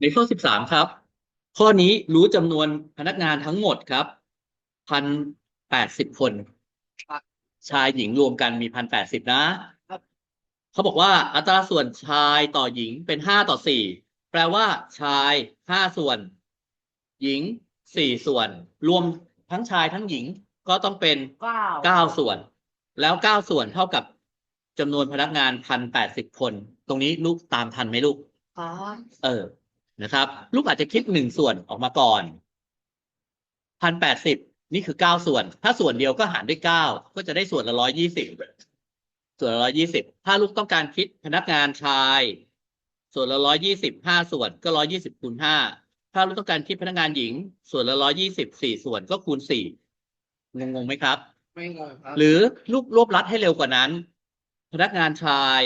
ในข้อสิบสามครับ ข้อนี้รู้จำนวนพนักงานทั้งหมดครับพันแปดสิบคนครับชายหญิงรวมกันมีพันแปดสิบนะเขาบอกว่าอัตราส่วนชายต่อหญิงเป็นห้าต่อสี่แปลว่า ชายห้าส่วน หญิงสี่ส่วน รวมทั้งชายทั้งหญิงก็ต้องเป็นเก้าเก้าส่วน แล้วเก้าส่วนเท่ากับจำนวนพนักงานพันแปดสิบคน ตรงนี้ลูกตามทันไหมลูกครับเออ นะครับ ลูกอาจจะคิดหนึ่งส่วนออกมาก่อนพันแปดสิบนี่คือเก้าส่วน ถ้าส่วนเดียวก็หารด้วยเก้าก็จะได้ส่วนละร้อยยี่สิบส่วนละร้อยยี่สิบถ้าลูกต้องการคิดพนักงานชาย ส่วนละร้อยยี่สิบห้าส่วนก็ร้อยยี่สิบคูณห้าถ้าลูกต้องการคิดพนักงานหญิง ส่วนละร้อยยี่สิบสี่ส่วนก็คูณสี่งงงๆไหมครับ ไม่งงครับ หรือลูกรวบรัดให้เร็วกว่านั้น พนักงานชาย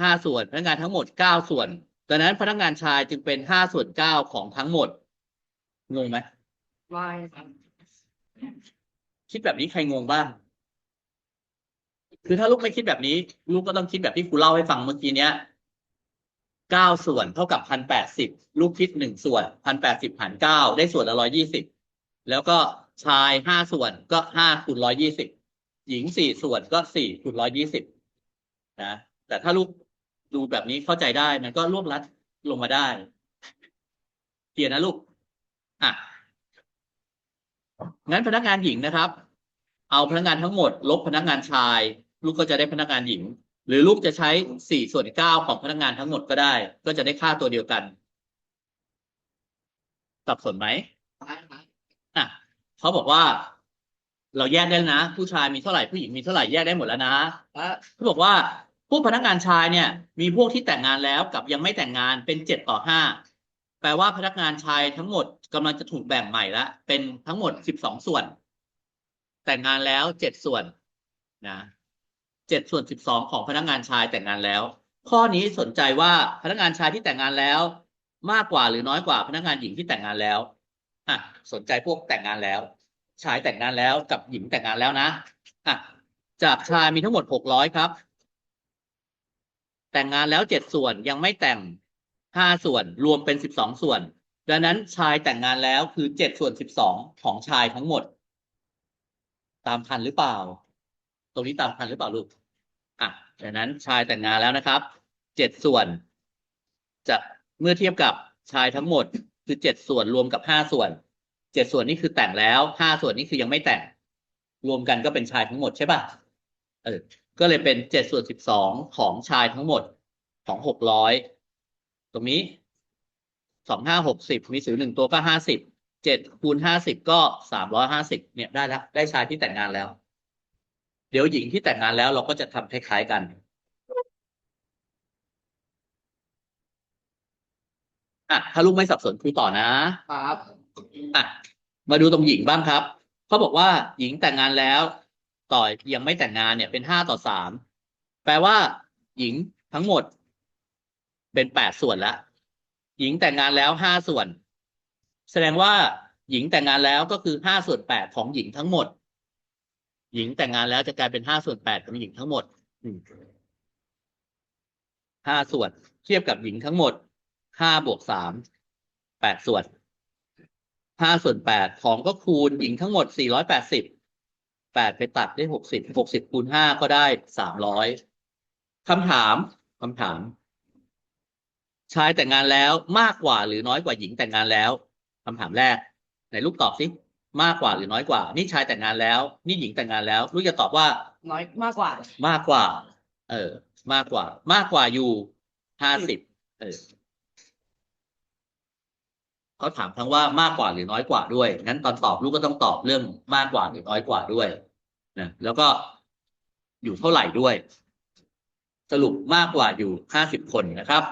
ห้าส่วน พนักงานทั้งหมดเก้าส่วน ดังนั้นพนักงานชายจึงเป็นห้าส่วนเก้าของทั้งหมดงงไหมไม่ครับคิดแบบนี้ใครงงบ้างคือถ้าลูกไม่คิดแบบนี้ ลูกก็ต้องคิดแบบที่ครูเล่าให้ฟังเมื่อกี้เนี้ยเก้าส่วนเท่ากับพันแปดสิบลูกคิดหนึ่งส่วนพันแปดสิบหารเก้าได้ส่วนละร้อยยี่สิบแล้วก็ชายห้าส่วนก็ห้าคูณร้อยยี่สิบหญิงสี่ส่วนก็สี่คูณร้อยยี่สิบนะแต่ถ้าลูก ดูแบบนี้เข้าใจได้มันก็รวบรัดลงมาได้เขียนนะลูก อะ งั้นพนักงานหญิงนะครับ เอาพนักงานทั้งหมด ลบพนักงานชาย ลูกก็จะได้พนักงานหญิง หรือลูกจะใช้สี่ส่วนเก้าของพนักงานทั้งหมดก็ได้ ก็จะได้ค่าตัวเดียวกัน สับสนไหมไม่ครับอะเขาบอกว่า เราแยกได้นะ ผู้ชายมีเท่าไหร่ผู้หญิงมีเท่าไหร่แยกได้หมดแล้วนะแล้วเขาบอกว่า พวกพนักงานชายเนี่ยมีพวกที่แต่งงานแล้วกับยังไม่แต่งงานเป็นเจ็ดต่อห้าแปลว่าพนักงานชายทั้งหมดกำลังจะถูกแบ่งใหม่ละเป็นทั้งหมดสิบสองส่วน แต่งงานแล้วเจ็ดส่วนนะเจ็ดส่วนสิบสองของพนักงานชายแต่งงานแล้ว ข้อนี้สนใจว่าพนักงานชายที่แต่งงานแล้ว มากกว่าหรือน้อยกว่าพนักงานหญิงที่แต่งงานแล้วอะสนใจพวกแต่งงานแล้ว ชายแต่งงานแล้วกับหญิงแต่งงานแล้วนะอะจากชายมีทั้งหมดหกร้อยครับ แต่งงานแล้วเจ็ดส่วนยังไม่แต่งห้าส่วนรวมเป็นสิบสองส่วน ดังนั้นชายแต่งงานแล้วคือเจ็ดส่วนสิบสองของชายทั้งหมด ตามทันหรือเปล่า ตรงนี้ตามทันหรือเปล่าลูกอะดังนั้นชายแต่งงานแล้วนะครับเจ็ดส่วน จะเมื่อเทียบกับชายทั้งหมด คือเจ็ดส่วนรวมกับห้าส่วนเจ็ดส่วนนี่คือแต่งแล้วห้าส่วนนี่คือยังไม่แต่ง รวมกันก็เป็นชายทั้งหมดใช่ป่ะเออ ก็เลยเป็นเจ็ดส่วนสิบสองของชายทั้งหมดของหกร้อยตรงนี้สองห้าหกสิบมีศูนย์หนึ่งตัวก็ห้าสิบเจ็ดคูณห้าสิบก็สามร้อยห้าสิบเนี่ยได้แล้วได้ชายที่แต่งงานแล้ว เดี๋ยวหญิงที่แต่งงานแล้วเราก็จะทำคล้ายๆกันอะถ้าลูกไม่สับสนครูต่อนะครับอะมาดูตรงหญิงบ้างครับเขาบอกว่าหญิงแต่งงานแล้ว ต่อยังไม่แต่งงานเนี่ยเป็นห้าต่อสามแปลว่าหญิงทั้งหมด เป็นแปดส่วนละหญิงแต่งงานแล้วห้าส่วน แสดงว่าหญิงแต่งงานแล้วก็คือห้าส่วนแปดของหญิงทั้งหมด หญิงแต่งงานแล้วจะกลายเป็นห้าส่วนแปดของหญิงทั้งหมดห้าส่วน เทียบกับหญิงทั้งหมดห้าบวกสามแปดส่วนห้าส่วนแปดของก็คูณหญิงทั้งหมดสี่ร้อยแปดสิบ แปดไปตัดได้หกสิบหกสิบคูณห้าก็ได้สามร้อยคำถามคำถาม ชายแต่งงานแล้วมากกว่าหรือน้อยกว่าหญิงแต่งงานแล้วคำถามแรกไหนลูกตอบสิมากกว่าหรือน้อยกว่า นี่ชายแต่งงานแล้ว นี่หญิงแต่งงานแล้ว ลูกจะตอบว่า น้อยมากกว่า มากกว่า เออ มากกว่า มากกว่าอยู่ห้าสิบเออ เขาถามทั้งว่ามากกว่าหรือน้อยกว่าด้วยงั้นตอนตอบลูกก็ต้องตอบเรื่องมากกว่าหรือน้อยกว่าด้วยนะแล้วก็อยู่เท่าไหร่ด้วย สรุปมากกว่าอยู่ห้าสิบคนนะครับ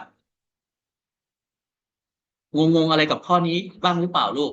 งงๆอะไรกับข้อนี้บ้างหรือเปล่าลูก